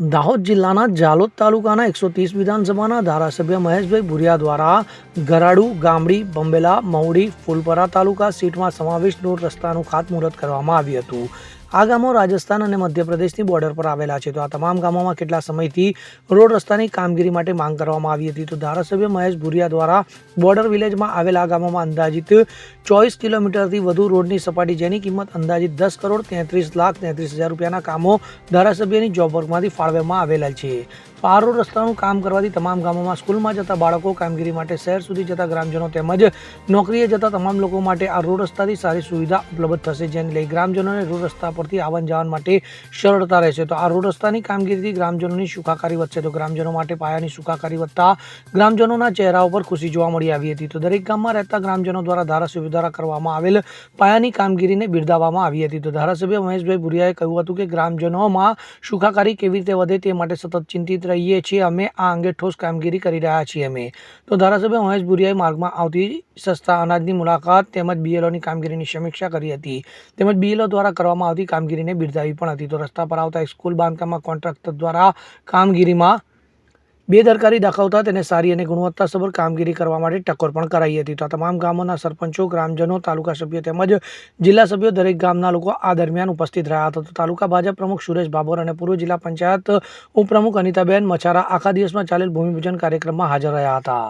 દાહોદ જિલ્લાના જાલોદ તાલુકાના એકસો ત્રીસ વિધાનસભાના ધારાસભ્ય મહેશભાઈ ભુરિયા દ્વારા ગરાડુ, ગામડી, બંબેલા, મહુડી, ફૂલપરા તાલુકા સીટમાં સમાવિષ્ટ રોડ રસ્તાનું ખાતમુહૂર્ત કરવામાં આવ્યું હતું. આ ગામો રાજસ્થાન અને મધ્યપ્રદેશની બોર્ડર પર આવેલા છે. તો આ તમામ ગામોમાં કેટલા સમયથી રોડ રસ્તાની કામગીરી માટે માંગ કરવામાં આવી હતી? તો ધારાસભ્ય મહેશ ભુરિયા દ્વારા બોર્ડર વિલેજમાં આવેલા આ ગામોમાં અંદાજિત ચોવીસ કિલોમીટરથી વધુ રોડની સપાટી, જેની કિંમત અંદાજિત દસ કરોડ તેત્રીસ લાખ તેત્રીસ હજાર રૂપિયાના કામો ધારાસભ્યની જોબ વર્કમાંથી ફાળવવામાં આવેલા છે. તો આ રોડ રસ્તાનું કામ કરવાથી તમામ ગામોમાં સ્કૂલમાં જતા બાળકો કામગીરી માટે શહેર સુધી જતા ગ્રામજનો તેમજ નોકરીએ જતા તમામ લોકો માટે આ રોડ રસ્તાથી સારી સુવિધા ઉપલબ્ધ થશે, જેને લઈ ગ્રામજનોને રોડ રસ્તા પરથી આવન જાવન માટે સરળતા રહેશે. તો આ રોડ રસ્તાની કામગીરીથી ગ્રામજનોની સુખાકારી વધશે. તો ગ્રામજનો માટે પાયાની સુખાકારી વધતા ગ્રામજનોના ચહેરા ઉપર ખુશી જોવા મળી આવી હતી. તો દરેક ગામમાં રહેતા ગ્રામજનો દ્વારા ધારાસભ્ય દ્વારા કરવામાં આવેલ પાયાની કામગીરીને બિરદાવવામાં આવી હતી. તો ધારાસભ્ય મહેશભાઈ ભુરિયાએ કહ્યું હતું કે ગ્રામજનોમાં સુખાકારી કેવી રીતે વધે તે માટે સતત ચિંતિત રહીએ છીએ. અમે આ અંગે ઠોસ કામગીરી કરી રહ્યા છીએ અમે. તો ધારાસભ્ય મહેશ ભુરિયાએ માર્ગમાં આવતી સસ્તા અનાજની મુલાકાત તેમજ બીએલઓની કામગીરીની સમીક્ષા કરી હતી. તેમજ બીએલઓ દ્વારા કરવામાં આવતી કામગીરીને બિરદાવી પણ હતી. તો રસ્તા પર આવતા સ્કૂલ બાંધકામમાં કોન્ટ્રાક્ટર દ્વારા કામગીરીમાં બેદરકારી દાખવતા તેને સારી અને ગુણવત્તાસભર કામગીરી કરવા માટે ટકોર પણ કરાઈ હતી. તો આ તમામ ગામોના સરપંચો, ગ્રામજનો, તાલુકા સભ્યો તેમજ જિલ્લા સભ્યો દરેક ગામના લોકો આ દરમિયાન ઉપસ્થિત રહ્યા હતા. તો તાલુકા ભાજપ પ્રમુખ સુરેશ ભાભોર અને પૂર્વ જિલ્લા પંચાયત ઉપપ્રમુખ અનિતાબેન મચારા આખા દિવસમાં ચાલેલ ભૂમિપૂજન કાર્યક્રમમાં હાજર રહ્યા હતા.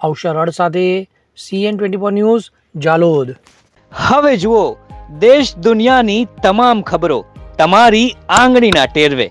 અવસર હડ સાથે CN twenty four news, Jalod. હવે જુઓ, દેશ દુનિયાની તમામ ખબરો તમારી આંગળીના ટેરવે.